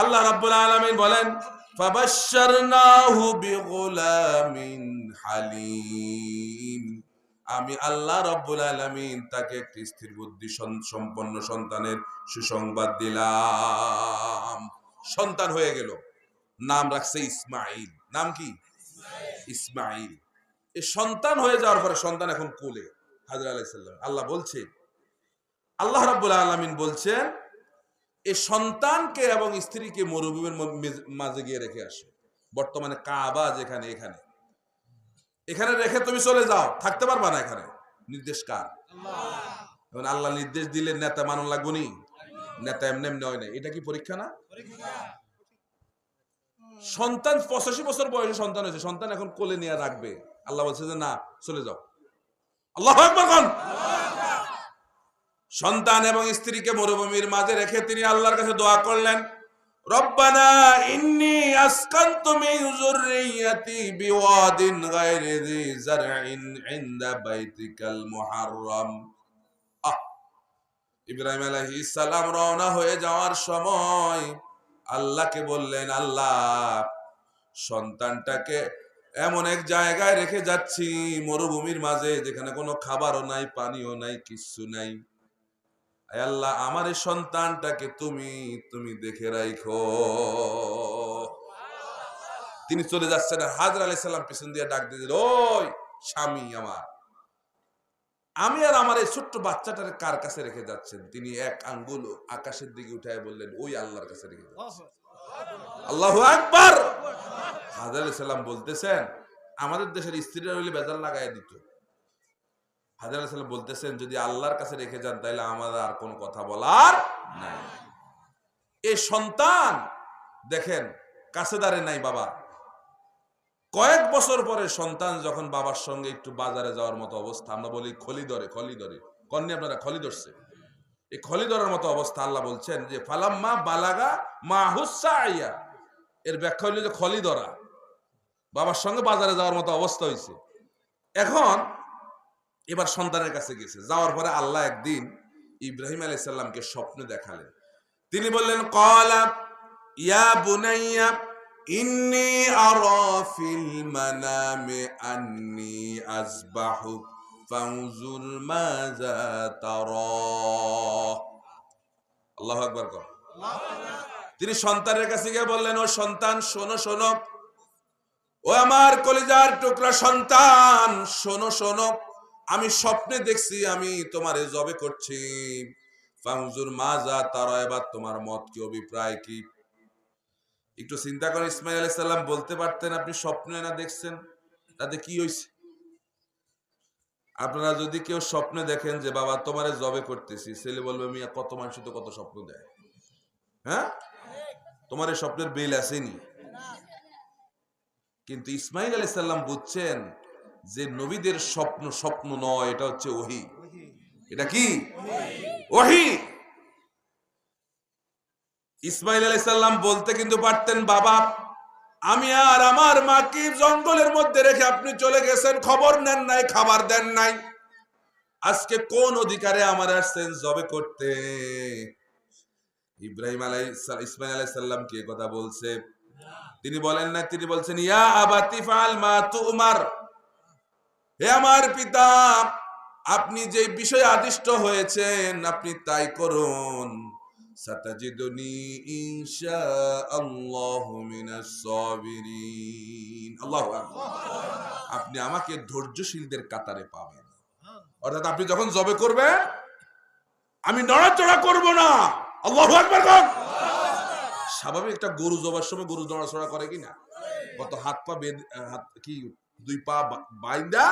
আল্লাহ রাব্বুল আলামিন বলেন, ফাবাশশারনাহু বিগুলামিন হালিম। আমি আল্লাহ রাব্বুল আলামিন তাকে একটি স্থির বুদ্ধি সম্পন্ন সন্তানের সুসংবাদ দিলাম। সন্তান হয়ে গেল। নাম রাখছে ইসমাইল নাম কি? ইসমাইল এই সন্তান হয়ে যাওয়ার পরে সন্তান এখন কোলে? হাজর আলাইসাল্লাম আল্লাহ বলছে, আল্লাহ রাব্বুল আলামিন বলছেন এই সন্তানকে এবং স্ত্রীকে মরুভূমির মাঝে গিয়ে রেখে আসে। বর্তমানে কাবা যেখানে এখানে। এখানে রেখে তুমি চলে যাও থাকতে পারবা না এখানে। নির্দেশ কার? এখন আল্লাহ নির্দেশ দিলে নেতা মানুন লাগবো নি? নেতা এমনি এমনি হয় না এটা কি পরীক্ষা না? সন্তান পঁচাশি বছর বয়সে সন্তান হয়েছে। সন্তান এখন কোলে নিয়ে রাখবে। আল্লাহ বলছে যে না চলে যাও। আল্লাহ একবার কন? সন্তান এবং স্ত্রীকে মরুভূমির মাঝে রেখে তিনি আল্লাহর কাছে দোয়া করলেন ইন্নি রওনা হয়ে যাওয়ার সময় আল্লাহকে বললেন, আল্লাহ, সন্তানটাকে এমন এক জায়গায় রেখে যাচ্ছি, মরুভূমির মাঝে যেখানে কোনো খাবারও নাই, পানিও নাই, কিচ্ছু নাই। আল্লাহ আমার এই সন্তানটাকে তুমি তুমি দেখে রাখো তিনি চলে যাচ্ছেন হাজর আলাই সাল্লাম পিছন দিয়ে ডাক দিয়ে দিল ওই স্বামী আমার আমি আর আমার এই ছোট্ট বাচ্চাটার কার কাছে রেখে যাচ্ছেন? তিনি এক আঙ্গুল আকাশের দিকে উঠায় বললেন ওই আল্লাহর কাছে রেখে যাচ্ছেন আল্লাহু আকবার। হাজার আলাইহিস সালাম বলতেছেন আমাদের দেশের স্ত্রীরা হইলে বেজাল লাগাই দিত। হাজার আলাইহিস বলতেছেন, যদি আল্লাহর কাছে রেখে যান, তাহলে আমাদের আর কোনো কথা বলার নাই। এই সন্তান, দেখেন, কাছে দাঁড়ে নাই বাবা। কয়েক বছর পরে সন্তান যখন বাবার সঙ্গে একটু বাজারে যাওয়ার মতো অবস্থা, আমরা বলি খলি ধরে খলি ধরে কন্যা আপনারা, খলি ধরছে। এই খলি ধরার মতো অবস্থা আল্লাহ বলছেন যে, ফালাম্মা বালাগা মা হুসা আইয়া। এর ব্যাখ্যা হইল যে, খলি ধরা। বাবার সঙ্গে বাজারে যাওয়ার মতো অবস্থা হয়েছে এখন এবার সন্তানের কাছে গেছে। যাওয়ার পরে আল্লাহ একদিন ইব্রাহিম আলাইসাল্লামকে স্বপ্নে দেখালেন। তিনি বললেন কলা ইয়া বুনাইয়া, ইন্নি আরা মানামে আন্নি মাজা তারা। আল্লাহু আকবার কর। তিনি সন্তানের কাছে গিয়ে বললেন, ও সন্তান, শোনো শোনো। ও আমার কলিজার টুকরা সন্তান, শোনো শোনো। আমি স্বপ্নে দেখছি, আমি তোমারে জবে করছি। ফাংজুর মাজা তারা এবার তোমার মত কি অভিপ্রায় কি? একটু চিন্তা করেন, ইসমাইল আলাইহিস সালাম বলতে পারতেন আপনি স্বপ্নে না দেখছেন? তাতে কি হইছে? আপনারা যদি কেউ স্বপ্নে দেখেন যে, বাবা, তোমারে জবে করতেছি। ছেলে বলবে, মিয়া, কত মানুষ তো কত স্বপ্ন দেয়। হ্যাঁ? তোমার স্বপ্নের বেল আসেনি। কিন্তু ইসমাইল আলাইহিস সালাম বুঝছেন যে নবীদের স্বপ্ন স্বপ্ন নয় এটা হচ্ছে ওহি। এটা কি? ওহি। ইসমাইল আলাইহিস সালাম বলতে কিন্তু পারতেন বাবা আমি আর আমার মাকে জঙ্গলের মধ্যে রেখে আপনি চলে গেছেন খবর নেন নাই খাবার দেন নাই। আজকে কোন অধিকারে আমার আসছেন জবে করতে? ইব্রাহিম আলাই ইসমাইল আলাই সাল্লাম কে কথা বলছে? তিনি বলেন না তিনি বলছেন ইয়া আবাতি ফাল মা তুমার হে আমার পিতা, আপনি যে বিষয়ে আদিষ্ট হয়েছেন, আপনি তাই করুন। সাবিরিন। আল্লাহু আপনি আমাকে ধৈর্যশীলদের কাতারে পাবেন। অর্থাৎ আপনি যখন জবে করবেন, আমি নড়াচড়া করব না। আল্লাহ স্বাভাবিক একটা গরু জবার সময় গরু নড়াচড়া করে কিনা? কত হাত পা বেঁধ, হাত কি, দুই পা বাইন্দা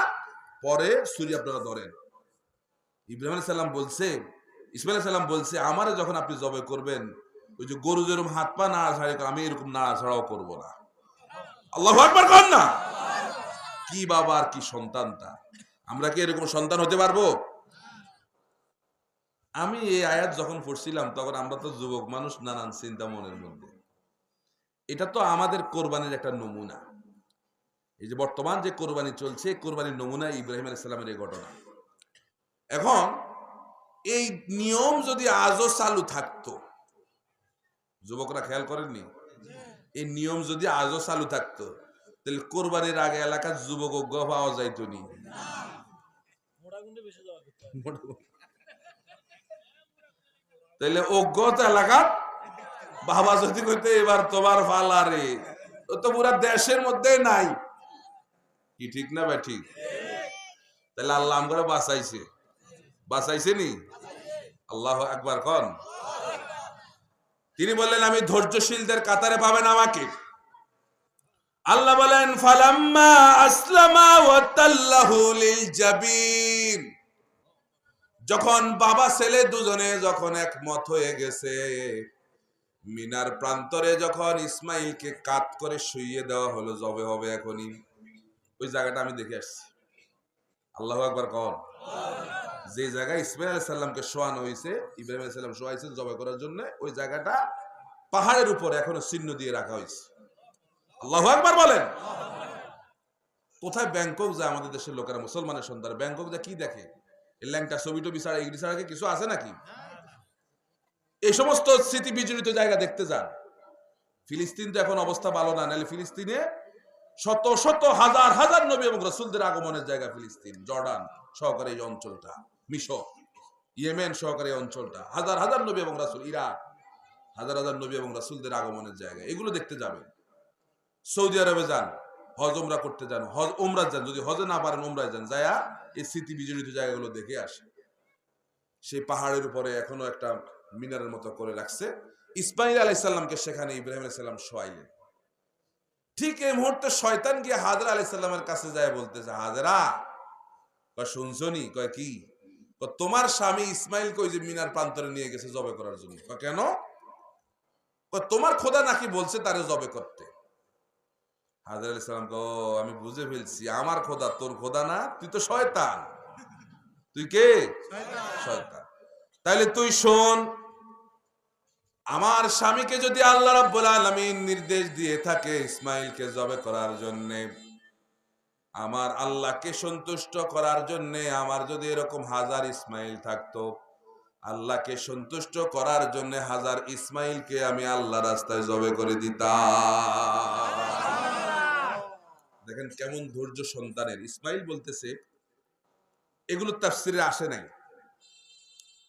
পরে সূর্য আপনারা ধরেন। ইব্রাহিম সালাম বলছে, ইসমাইল সালাম বলছে, আমারে যখন আপনি জবে করবেন, ওই যে গরু যেরকম হাত পা নাড়াছাড়ি করে আমি এরকম নাড়াছাড়াও করব না। আল্লাহু আকবার কর না? কি বাবা আর কি সন্তান তা আমরা কি এরকম সন্তান হতে পারব? আমি এই আয়াত যখন পড়ছিলাম, তখন আমরা তো যুবক মানুষ, নানান চিন্তা মনের মধ্যে। এটা তো আমাদের কোরবানির একটা নমুনা। এই যে বর্তমান যে কোরবানি চলছে কোরবানির নমুনা ইব্রাহিম আলাইসাল্লামের এই ঘটনা। এখন এই নিয়ম যদি আজও চালু থাকতো, যুবকরা খেয়াল করেননি? এই নিয়ম যদি আজও চালু থাকতো, তাহলে কোরবানির আগে এলাকার যুবক পাওয়া যাইতো নি। তাহলে অজ্ঞত এলাকার বাবা যদি কইতে, এবার তোমার ফালা রে। তো পুরা দেশের মধ্যে নাই। কি ঠিক না ভাই ঠিক? তাহলে আল্লাহ আমরা বাঁচাইছে। বাঁচাইছে নি আল্লাহ একবার কন। তিনি বললেন, আমি ধৈর্যশীলদের কাতারে পাবেন আমাকে। আল্লাহ বলেন, ফালাম্মা আসলামা ওয়াতাল্লাহু লিল জাবিন। যখন বাবা ছেলে দুজনে যখন একমত হয়ে গেছে, মিনার প্রান্তরে যখন ইসমাইলকে কাত করে শুইয়ে দেওয়া হলো, জবে হবে এখনই। ওই জায়গাটা আমি দেখে আসছি। আল্লাহ একবার কন। যে জায়গায় ইসমাইল আলাইহিস সাল্লামকে শোয়ানো হয়েছে ইব্রাহিম আলাইহিস সাল্লাম শোয়াইছেন জবাই করার জন্য, ওই জায়গাটা পাহাড়ের উপর এখনও চিহ্ন দিয়ে রাখা হয়েছে আল্লাহ একবার বলেন। কোথায় ব্যাংকক যায় আমাদের দেশের লোকেরা, মুসলমানের সন্তান, ব্যাংকক যা কি দেখে? ল্যাংটা ছবি টবি ছাড়া, এগুলি ছাড়া কিছু আছে নাকি? এই সমস্ত স্মৃতি বিজড়িত জায়গা দেখতে যান। ফিলিস্তিন তো এখন অবস্থা ভালো না, নাহলে ফিলিস্তিনে শত শত হাজার হাজার নবী এবং রসুলদের আগমনের জায়গা ফিলিস্তিন, জর্ডান সহকারে এই অঞ্চলটা, মিশর, ইয়েমেন সহকারে অঞ্চলটা, হাজার হাজার নবী এবং রাসুল, ইরাক, হাজার হাজার নবী এবং রাসুলদের আগমনের জায়গা, এগুলো দেখতে যাবেন। সৌদি আরবে যান, হজ ওমরা করতে যান, হজ ওমরা যান, যদি হজে না পারেন ওমরায় যান, যায়া এই স্মৃতি বিজড়িত জায়গাগুলো দেখে আসে। সেই পাহাড়ের উপরে এখনও একটা মিনারের মতো করে রাখছে। ইসমাইল আলাইসাল্লামকে সেখানে ইব্রাহিম আলাইসাল্লাম শোয়াইলেন। ঠিক এই মুহূর্তে শয়তান গিয়ে হাজরা আলাইসাল্লামের কাছে যায় বলতেছে হাজরা কয় শুনছনি? কয় কি? তোমার স্বামী ইসমাইল কই যে মিনার প্রান্তরে নিয়ে গেছে জবে করার জন্য। কেন? তোমার খোদা নাকি বলছে তারে জবে করতে। হাজার আলী সালাম ও আমি বুঝে ফেলছি আমার খোদা তোর খোদা না তুই তো শয়তান। তুই কে? শয়তান। তাইলে তুই শোন আমার স্বামীকে যদি আল্লাহ রাব্বুল আলামিন নির্দেশ দিয়ে থাকে ইসমাইলকে জবে করার জন্য, আমার আল্লাহকে সন্তুষ্ট করার জন্য আমার যদি এরকম হাজার ইসমাইল থাকতো, আল্লাহকে সন্তুষ্ট করার জন্য হাজার ইসমাইলকে আমি আল্লাহ রাস্তায় জবে করে দিতাম। দেখেন কেমন ধৈর্য সন্তানের। ইসমাইল বলতেছে, এগুলো তাফসিরে আসে নাই।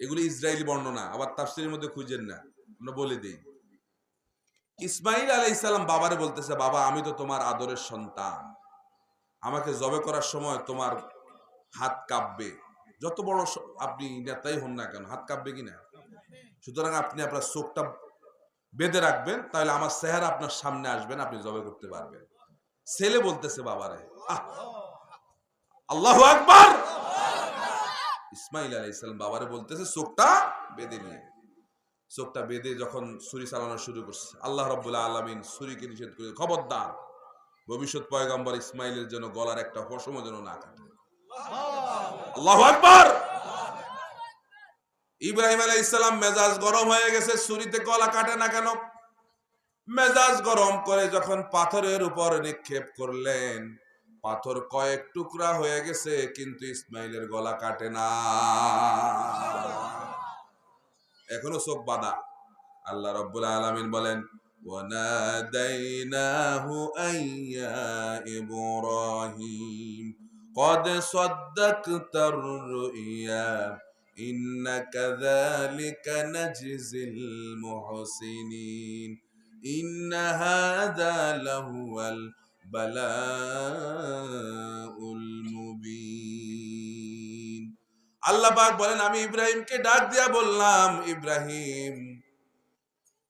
এগুলো ইসরায়েলি বর্ণনা আবার তাফসিরের মধ্যে খুঁজেন না। আমরা বলে দিই। ইসমাইল আলাই ইসলাম বাবারে বলতেছে, বাবা, আমি তো তোমার আদরের সন্তান। আমাকে জবে করার সময় তোমার হাত কাঁপবে। যত বড় আপনি নেতাই হন না কেন, হাত কাঁপবে কিনা? সুতরাং আপনি আপনার চোখটা বেঁধে রাখবেন, তাহলে আমার চেহারা আপনার সামনে আসবেন আপনি জবে করতে পারবেন। ছেলে বলতেছে বাবারে! আল্লাহ আকবার! ইসমাইল আলাইহিস সালাম বাবারে বলতেছে, চোখটা বেঁধে নিয়ে চোখটা বেঁধে যখন ছুরি চালানো শুরু করছে, আল্লাহ রব্বুল্লাহ আলমিন ছুরিকে নিষেধ করে খবরদার, ভবিষ্যৎ পয়গম্বর ইসমাইলের জন্য গলার একটা পশম যেন না কাটে। আল্লাহ আকবার! ইব্রাহিম আলাইহিস সালাম মেজাজ গরম হয়ে গেছে, ছুরিতে গলা কাটে না কেন? মেজাজ গরম করে যখন পাথরের উপর নিক্ষেপ করলেন, পাথর কয়েক টুকরা হয়ে গেছে, কিন্তু ইসমাইলের গলা কাটে না। এখনো চোখ বাঁধা আল্লাহ রব্বুল আলামিন বলেন وناديناه أن يا إبراهيم قد صدقت الرؤيا إن كذلك نجزي المحسنين إن هذا لهو البلاء المبين আল্লাহ পাক বলেন, আমি ইব্রাহিমকে ডাক দিয়া বললাম, ইব্রাহিম,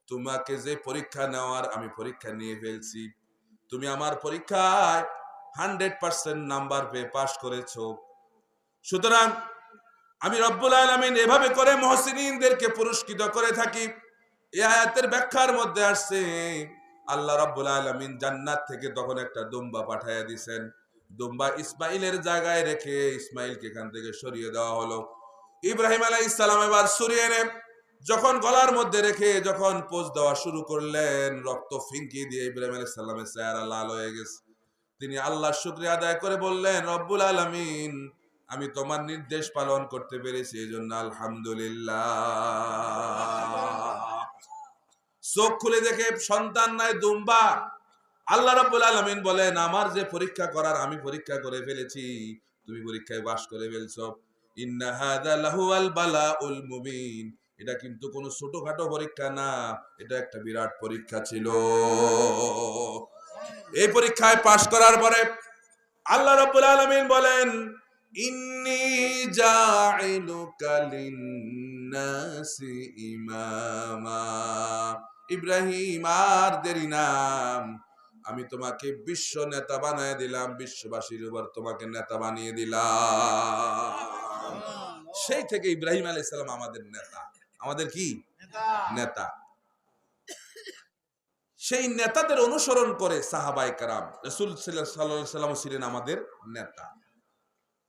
তোমাকে যে পরীক্ষা নেওয়ার আমি পরীক্ষা নিয়ে ফেলছি। তুমি আমার পরীক্ষায় হান্ড্রেড পার্সেন্ট নাম্বার পেয়ে পাশ করেছ। সুতরাং আমি রব্বুল আলমিন এভাবে করে মহসিনদেরকে পুরস্কৃত করে থাকি। এই আয়াতের ব্যাখ্যার মধ্যে আসছে, আল্লাহ রাব্বুল আলামিন জান্নাত থেকে তখন একটা দুম্বা পাঠাইয়া দিছেন। দুম্বা ইসমাইলের জায়গায় রেখে ইসমাইলকে এখান থেকে সরিয়ে দেওয়া হলো। ইব্রাহিম আলাইহিস ইসলাম এবার সরিয়ে এনে যখন গলার মধ্যে রেখে যখন পোজ দেওয়া শুরু করলেন, রক্ত ফিঙ্কি দিয়ে ইব্রাহিম আলাইহিস সালামের চেহারা লাল হয়ে গেছে। তিনি আল্লাহ শুক্রিয়া আদায় করে বললেন, রব্বুল আলামিন, আমি তোমার নির্দেশ পালন করতে পেরেছি এই জন্য আলহামদুলিল্লাহ। চোখ খুলে দেখে সন্তান নাই দুম্বা। আল্লাহ রাব্বুল আলামিন বলেন, আমার যে পরীক্ষা করার আমি পরীক্ষা করে ফেলেছি। তুমি পরীক্ষায় বাস করে ফেলছো। ইন্না হাযা লাহুয়াল বালাউল মুবিন। এটা কিন্তু কোনো ছোটখাটো পরীক্ষা না, এটা একটা বিরাট পরীক্ষা ছিল। এই পরীক্ষায় পাশ করার পরে আল্লাহ রাব্বুল আলামিন বলেন, ইন্নি জাইলুকা লিন্নাসি ইমামা। ইব্রাহিম আর দেরি নাম আমি তোমাকে বিশ্ব নেতা বানিয়ে দিলাম বিশ্ববাসীর উপর তোমাকে নেতা বানিয়ে দিলাম। সেই থেকে ইব্রাহিম আলাইহিস সালাম আমাদের নেতা। আমাদের কি? নেতা। সেই নেতাদের অনুসরণ করে সাহাবাই কারাম রসুল সাল্লাম ছিলেন আমাদের নেতা।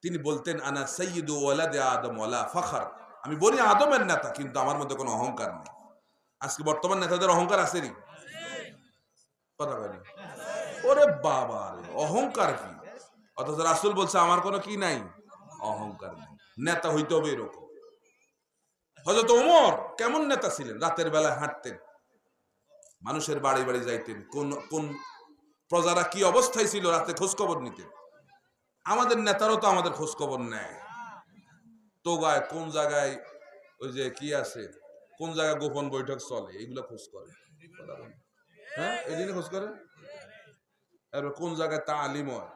তিনি বলতেন আনা সৈয়দু ওয়ালাদে আদম ওয়ালা ফখর। আমি বলি আদমের নেতা কিন্তু আমার মধ্যে কোনো অহংকার নেই। আজকে বর্তমান নেতাদের অহংকার আসেনি কথা বলি ওরে বাবা রে, অহংকার কি? অথচ রাসুল বলছে, আমার কোনো কি নাই? অহংকার নেই। নেতা হইতে হবে এরকম। হজরত ওমর কেমন নেতা ছিলেন? রাতের বেলায় হাঁটতেন, মানুষের বাড়ি বাড়ি যাইতেন, কোন কোন প্রজারা কি অবস্থায় ছিল রাতে খোঁজ খবর নিতেন? আমাদের নেতারও তো আমাদের খোঁজ খবর নেয়। তোগায় কোন জায়গায়, ওই যে কি আছে, কোন জায়গায় গোপন বৈঠক চলে এগুলো খোঁজ করে হ্যাঁ এই জন্য খোঁজ করে কোন জায়গায় তা আলিম হয়?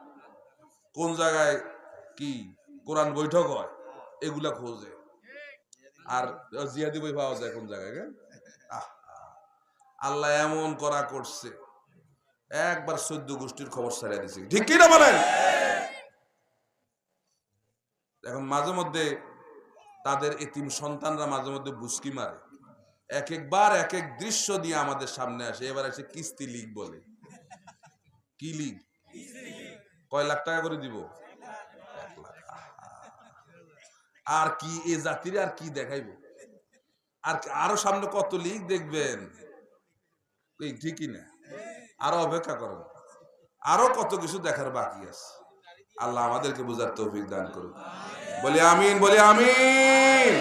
কোন জায়গায় কি কোরআন বৈঠক হয়? এগুলা খোঁজে। আর জিয়াদি বই পাওয়া যায় কোন জায়গায়। আল্লাহ এমন করা করছে একবার চোদ্দ গোষ্ঠীর খবর ছাড়িয়ে দিছে। ঠিক কি না বলেন এখন মাঝে মধ্যে তাদের এতিম সন্তানরা মাঝে মধ্যে বুসকি মারে। এক একবার এক এক দৃশ্য দিয়ে আমাদের সামনে আসে। এবার এসে কিস্তি লিগ বলে। কি লিগ? কয় লাখ টাকা করে দিব। আর কি এ জাতির আর কি দেখাইবো? আর আরও সামনে কত লিগ দেখবেন? ঠিকই না। আরও অপেক্ষা করেন। আরও কত কিছু দেখার বাকি আছে। আল্লাহ আমাদেরকে বোঝার তৌফিক দান করুন বলি আমিন বলি আমিন।